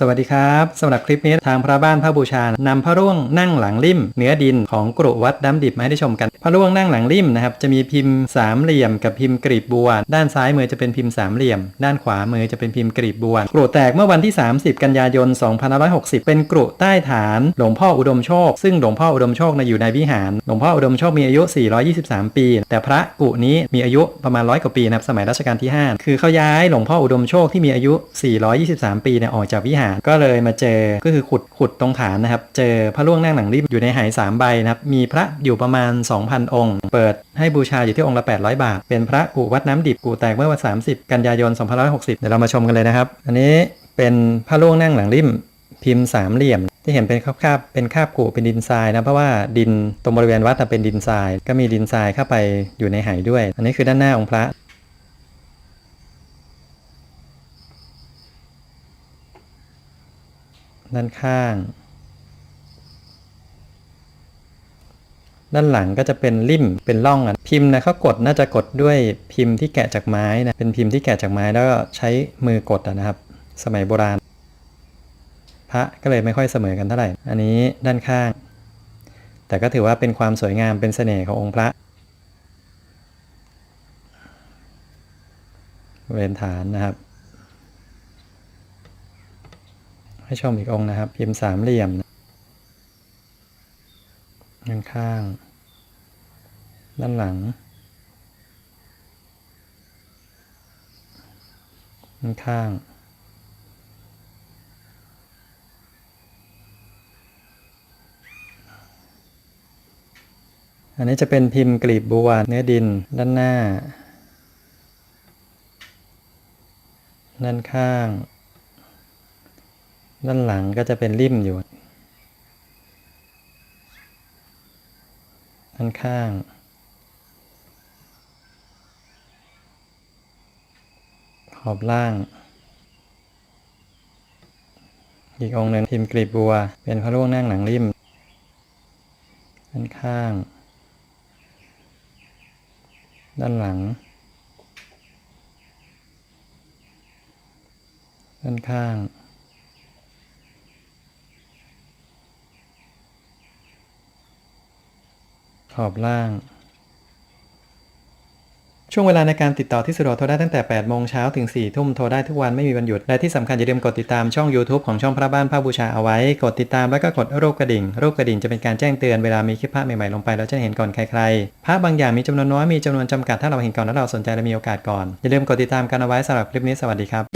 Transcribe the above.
สวัสดีครับสำหรับคลิปนี้ทางพระบ้านพระบูชานำพระร่วงนั่งหลังลิ่มเนื้อดินของกรุวัดน้ำดิบมาให้ได้ชมกัน พระร่วงนั่งหลังลิ่มนะครับจะมีพิมพ์สามเหลี่ยมกับพิมพ์กรีบบัว ด้านซ้ายมือจะเป็นพิมพ์สามเหลี่ยม ด้านขวามือจะเป็นพิมพ์กรีบบัวกรุแตกเมื่อวันที่ 30 กันยายน 2560 เป็นกรุใต้ฐานหลวงพ่ออุดมโชค ซึ่งหลวงพ่ออุดมโชคนอยู่ในวิหาร หลวงพ่ออุดมโชคมีอายุ 423 ปี แต่พระกุนี้มีอายุประมาณร้อยกว่าปีนะครับสมัยรัชกาลที่ 5 คือเขาย้ายหลวงพ่ออุดมโชคที่มีอายุ 423 ปีเนี่ยออกจากวิหารก็เลยมาเจอก็คือขุดขุดตรงฐานนะครับ เจอพระล่วงนั่งหนังริบอยู่ในหายสามใบนะครับ มีพระอยู่ประมาณ 2,000 องค์ เปิดให้บูชาอยู่ที่องค์ละ 800 บาท เป็นพระกูวัดน้ำดิบกูแตกเมื่อวัน 30 กันยายน 2560 เดี๋ยวเรามาชมกันเลยนะครับ อันนี้เป็นพระล่วงนั่งหลังริมพิมพ์สามเหลี่ยมที่เห็นเป็นคาบๆเป็นคาบกูเป็นดินทรายนะเพราะว่าดินตรงบริเวณวัดน่เป็นดินทราย ก็มีดินทรายเข้าไปอยู่ในหายด้วย อันนี้คือด้านหน้าองค์พระ ด้านข้าง ด้านหลังก็จะเป็นริมเป็นร่องอะพิมพ์นะเขากดน่าจะกดด้วยพิมพ์ที่แกะจากไม้นะเป็นพิมพ์ที่แกะจากไม้แล้วก็ใช้มือกดอะนะครับ สมัยโบราณ พระก็เลยไม่ค่อยเสมอกันเท่าไหร่ อันนี้ด้านข้าง แต่ก็ถือว่าเป็นความสวยงามเป็นเสน่ห์ขององค์พระเวนฐานนะครับ ให้ชมอีกองค์นะครับ พิมพ์สามเหลี่ยมด้านข้าง ด้านหลัง ด้านข้าง อันนี้จะเป็นพิมพ์กลีบบัวเนื้อดินด้านหน้า ด้านข้าง ด้านหลังก็จะเป็นริมอยู่ด้านข้าง ขอบล่าง อีกองค์หนึ่งพิมพ์กลีบบัว เป็นพระร่วงนั่งหลังริมด้านข้าง ด้านหลัง ด้านข้าง ขอบล่าง ช่วงเวลาในการติดต่อที่สะดวกโทรได้ตั้งแต่ 8 โมงเช้าถึง 4 ทุ่มโทรได้ทุกวันไม่มีวันหยุด และที่สำคัญอย่าลืมกดติดตามช่อง YouTube ของช่องพระบ้านพระบูชาเอาไว้ กดติดตามแล้วก็กดรูปกระดิ่ง รูปกระดิ่งจะเป็นการแจ้งเตือนเวลามีคลิปพระใหม่ๆลงไปแล้วจะเห็นก่อนใครๆพระบางอย่างมีจำนวนน้อยมีจำนวนจำกัดถ้าเราเห็นก่อนแล้วเราสนใจและมีโอกาสก่อนอย่าลืมกดติดตามกันเอาไว้สำหรับคลิปนี้สวัสดีครับ